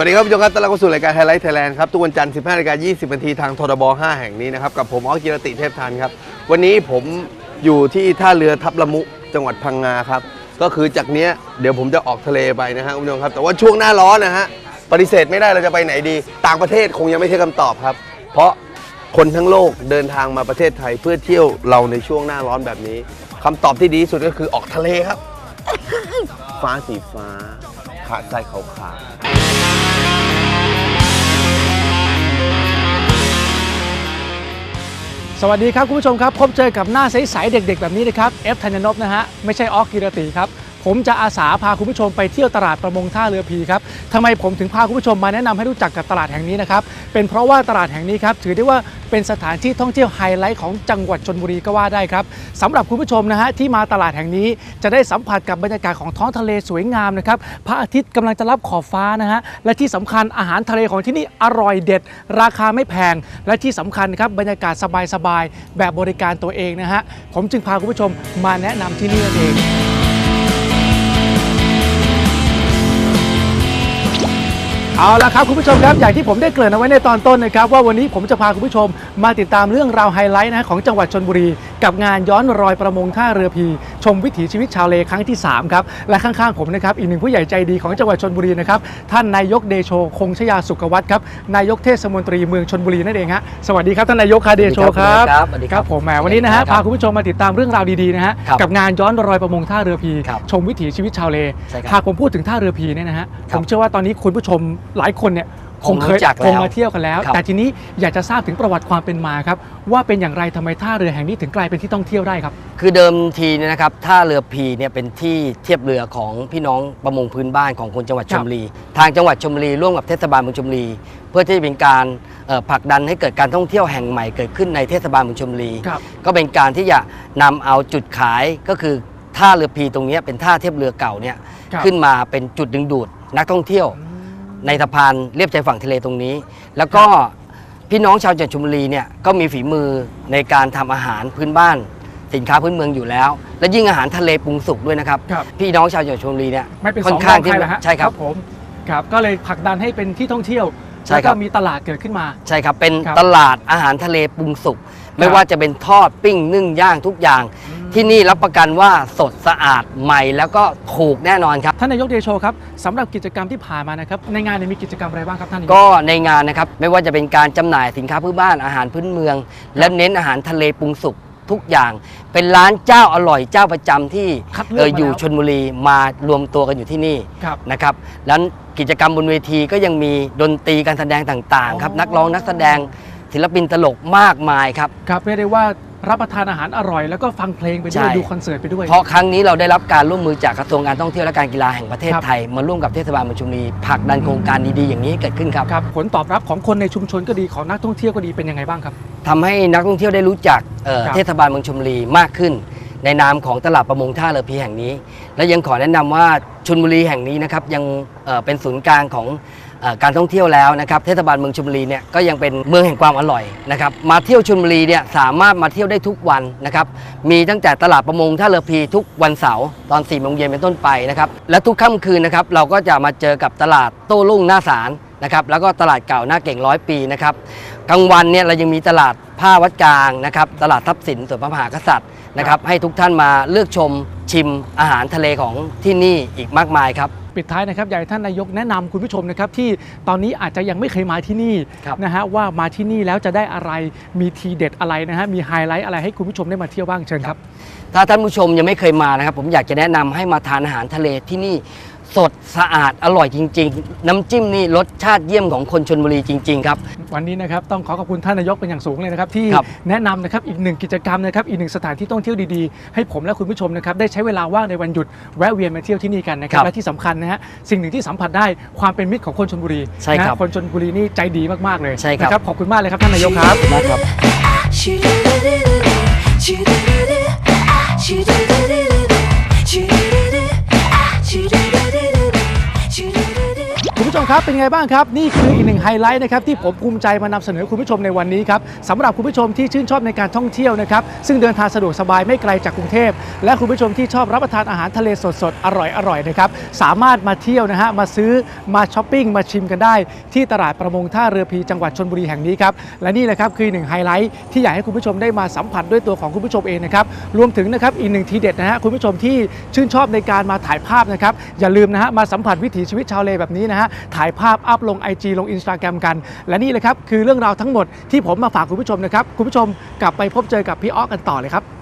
วัสดีครับผู้ชมครับต้อนรับเข้าสู่รายการไฮไลท์ไทยแลนด์ครับทุกวันจันทร์ 15นาฬิกา20นาทีทางทรบ 5 แห่งนี้นะครับ กับผมออกกิรติเทพทันครับ วันนี้ผมอยู่ที่ท่าเรือทับละมุจังหวัดพังงาครับ ก็คือจากเนี้ยเดี๋ยวผมจะออกทะเลไปนะฮะคุณผู้ชมครับ แต่ว่าช่วงหน้าร้อนนะฮะปฏิเสธไม่ได้เราจะไปไหนดี ต่างประเทศคงยังไม่ใช่คำตอบครับ เพราะคนทั้งโลกเดินทางมาประเทศไทยเพื่อเที่ยวเราในช่วงหน้าร้อนแบบนี้คำตอบที่ดีที่สุดก็คือออกทะเลครับ ฟ้าสีฟ้าขาดทรายขาวๆ สวัสดีครับ คุณผู้ชมครับ พบเจอกับหน้าใส ๆ เด็ก ๆ แบบนี้นะครับ เอฟธัญนพนะฮะ ไม่ใช่ออกกิรติครับ ผมจะอาสาพาคุณผู้ชมไปเที่ยวตลาดประมงท่าเรือพีครับทำไมผมถึงพาคุณผู้ชมมาแนะนำให้รู้จักกับตลาดแห่งนี้นะครับ เป็นเพราะว่าตลาดแห่งนี้ครับถือได้ว่าเป็นสถานที่ท่องเที่ยวไฮไลท์ของจังหวัดชนบุรีก็ว่าได้ครับสำหรับคุณผู้ชมนะฮะที่มาตลาดแห่งนี้ จะได้สัมผัสกับบรรยากาศของท้องทะเลสวยงามนะครับพระอาทิตย์กำลังจะรับขอบฟ้านะฮะและที่สำคัญอาหารทะเลของที่นี่อร่อยเด็ด ราคาไม่แพง และที่สำคัญครับบรรยากาศสบายๆแบบบริการตัวเองนะฮะผมจึงพาคุณผู้ชมมาแนะนำที่นี่นั่นเอง เอาละครับคุณผู้ชมครับอย่างที่ผมได้เกริ่นเอาไว้ในตอนต้นนะครับว่าวันนี้ผมจะพาคุณผู้ชมมาติดตามเรื่องราวไฮไลท์นะของจังหวัดชนบุรี กับงานย้อนรอยประมงท่าเรือพี มวิถีชีวิตชาวเลครั้งที่ 3 ครับ และข้างๆผมนะครับ อีกหนึ่งผู้ใหญ่ใจดีของจังหวัดชนบุรีนะครับ ท่านนายกเดโชคงชยาสุขวัฒน์ครับ นายกเทศมนตรีเมืองชนบุรีนั่นเองฮะ สวัสดีครับท่านนายกคาเดโชครับสวัสดีคครัรับบผมแหมวันนี้นะฮะครับพาคุณผู้ชมมาติดตามเรื่องราวดีๆนะฮะครับกับงานย้อนรอยประมงท่าเรือพีครับชมวิถีชีวิตชาวเลใช่ครับหากผมพูดถึงท่าเรือพีเนี่ยนะฮะครัผบมเชื่อว่าตอนนี้คุณผู้ชมหลายคนเนี่ย คงเคยคงรู้จักคงแล้วมาเที่ยวกันแล้วครับแต่ทีนี้อยากจะทราบถึงประวัติความเป็นมาครับว่าเป็นอย่างไรทำไมท่าเรือแห่งนี้ถึงกลายเป็นที่ต้องเที่ยวได้ครับ คือเดิมทีเนี่ยนะครับท่าเรือพีเนี่ยเป็นที่เทียบเรือของพี่น้องประมงพื้นบ้านของคนจังหวัดคชรับลบุรี ทางจังหวัดชลบุรีร่วมกับเทศบาลเมืองชลบุรี เพื่อที่จะเป็นการเอ่อผลักดันให้เกิดการท่องเที่ยวแห่งใหม่เกิดขึ้นในเทศบาลเมืองชลบุรีครับก็เป็นการที่จะนำเอาจุดขายก็คือท่าเรือพีตรงเนี้ยเป็นท่าเทียบเรือเก่าเนี่ยครับขึ้นมาเป็นจุดดึงดูดนักท่องเที่ยว ในสะพานเรียบชายฝั่งทะเลตรงนี้ แล้วก็พี่น้องชาวจังหวัดชลบุรีเนี่ยก็มีฝีมือในการทำอาหารพื้นบ้าน สินค้าพื้นเมืองอยู่แล้ว และยิ่งอาหารทะเลปรุงสุกด้วยนะครับ ครับ พี่น้องชาวจังหวัดชลบุรีเนี่ยไม่เป็นสค่อองนรข้าองงที่ใครแล้วฮะใช่ครับ ผมครับ ก็เลยผลักดันให้เป็นที่ท่องเที่ยวใช่แล้วครัก็บ มีตลาดเกิดขึ้นมา ใช่ครับ เป็นครับตลาดอาหารทะเลปรุงสุก ไม่ครับว่าจะเป็นทอดปิ้งนึ่งย่างทุกอย่าง ที่นี่รับประกันว่าสดสะอาดใหม่แล้วก็ถูกแน่นอนครับ ท่านนายกเดโชครับสำหรับกิจกรรมที่ผ่านมานะครับในงานเนี่ยมีกิจกรรมอะไรบ้างครับท่านนายก ก็ในงานนะครับไม่ว่าจะเป็นการจำหน่ายสินค้าพื้นบ้านอาหารพื้นเมือง และเน้นอาหารทะเลปรุงสุกทุกอย่าง เป็นร้านเจ้าอร่อยเจ้าประจำที่คัดเลืเออกอมาอยู่แล้วชนบุรีมารวมตัวกันอยู่ที่นี่ ครับ นะครับแล้วกิจกรรมบนเวทีก็ยังมีดนตรีการแสดงต่างๆครับ อ๋อ นักร้องนักแสดงศิลปินตลกมากมายครับ ครับเรียกได้ว่า รับประทานอาหารอร่อย แล้วก็ฟังเพลงไปด้วยใช่ ดูคอนเสิร์ตไปด้วย เพราะครั้งนี้เราได้รับการร่วมมือจากกระทรวงการท่องเที่ยวและการกีฬาแห่งประเทศครับ ไทย มาร่วมกับเทศบาลเมืองชลบุรีผลักดันโครงการดีๆอย่างนี้ให้เกิดขึ้นครับ ครับผลตอบรับของคนในชุมชนก็ดีของนักท่องเที่ยวก็ดีเป็นยังไงบ้างครับ ทำให้นักท่องเที่ยวได้รู้จักเอ่อครับเทศบาลเมืองชลบุรีมากขึ้น ในนามของตลาดประมงท่าเรือพีแห่งนี้ และยังขอแนะนำว่าชลบุรีแห่งนี้นะครับยังเอ่อเป็นศูนย์กลางของเอ่อ การท่องเที่ยวแล้วนะครับเทศบาลเมืองชลบุรีเนี่ยก็ยังเป็นเมืองแห่งความอร่อยนะครับมาเที่ยวชลบุรีเนี่ยสามารถมาเที่ยวได้ทุกวันนะครับมีตั้งแต่ตลาดประมงท่าเรือพีทุกวันเสาร์ตอน4ี่โมงเย็นเป็นต้นไปนะครับและทุกค่ำคืนนะครับเราก็จะมาเจอกับตลาดโต้รุ่งหน้าศาลนะครับแล้วก็ตลาดเก่าหน้าเก่งร้อยปีนะครับกลางวันเนี่ยเรายังมีตลาดผ้าวัดกลางนะครับตลาดทรัพย์สินส่วนพระมหากษัตริย์นะครับให้ทุกท่านมาเลือกชมชิมอาหารทะเลของที่นี่อีกมากมายครับ ปิดท้ายนะครับอยากให้ท่านนายกแนะนำคุณผู้ชมนะครับที่ตอนนี้อาจจะยังไม่เคยมาที่นี่ครับนะฮะว่ามาที่นี่แล้วจะได้อะไรมีทีเด็ดอะไรนะฮะมีไฮไลท์อะไรให้คุณผู้ชมได้มาเที่ยวบ้างเชิญครับ ถ้าท่านผู้ชมยังไม่เคยมานะครับ ผมอยากจะแนะนำให้มาทานอาหารทะเลที่นี่ สดสะอาดอร่อยจริง ๆ น้ำจิ้มนี่รสชาติเยี่ยมของคนชนบุรีจริง ๆ ครับ วันนี้นะครับต้องขอขอบคุณท่านนายกเป็นอย่างสูงเลยนะครับที่ครับแนะนำนะครับอีกหนึ่งกิจกรรมนะครับอีกหนึ่งสถานที่ท่องเที่ยวดีๆ ให้ผมและคุณผู้ชมนะครับได้ใช้เวลาว่างในวันหยุดแวะเวียนมาเที่ยวที่นี่กันนะครับครับและที่สำคัญนะฮะสิ่งหนึ่งที่สัมผัสได้ความเป็นมิตรของคนชนบุรีใช่ครับนะคนชนบุรีนี่ใจดีมากๆเลยใช่ครับ นะขอบคุณมากเลยครับท่านนายกครับ นะครับคุณผู้ช ครับเป็นไงบ้างครับ นี่คืออีกหนึ่งไฮไลท์นะครับที่ผมภูมิใจมานำเสนอคุณผู้ชมในวันนี้ครับสำหรับคุณผู้ชมที่ชื่นชอบในการท่องเที่ยวนะครับซึ่งเดินทางสะดวกสบายไม่ไกลจากกรุงเทพ และคุณผู้ชมที่ชอบรับประทานอาหารทะเลสดๆ อร่อยๆนะครับสามารถมาเที่ยวนะฮะมาซื้อมาช้อปปิ้งมาชิมกันได้ ที่ตลาดประมงท่าเรือพีจังหวัดชนบุรีแห่งนี้ครับและนี่แหละครับคือหนึ่งไฮไลท์ที่อยากให้คุณผู้ชมได้มาสัมผัสด้วยตัวของคุณผู้ชมเองนะครับรวมถึงนะครับอีกหนึ่งทีเด็ดนะฮะคุณผู้ชมที่ชื่นชอบในการมาถ่ายภาพนะครับอย่าลืมนะฮะมาสัมผัสวิถีชีวิตชาวเลแบบนี้นะฮะถ่ายภาพอัพลง IG ลง Instagram กัน และนี่เลยครับคือเรื่องราวทั้งหมดที่ผมมาฝากคุณผู้ชมนะครับคุณผู้ชมกลับไปพบเจอกับพี่อ้อกันต่อเลยครับ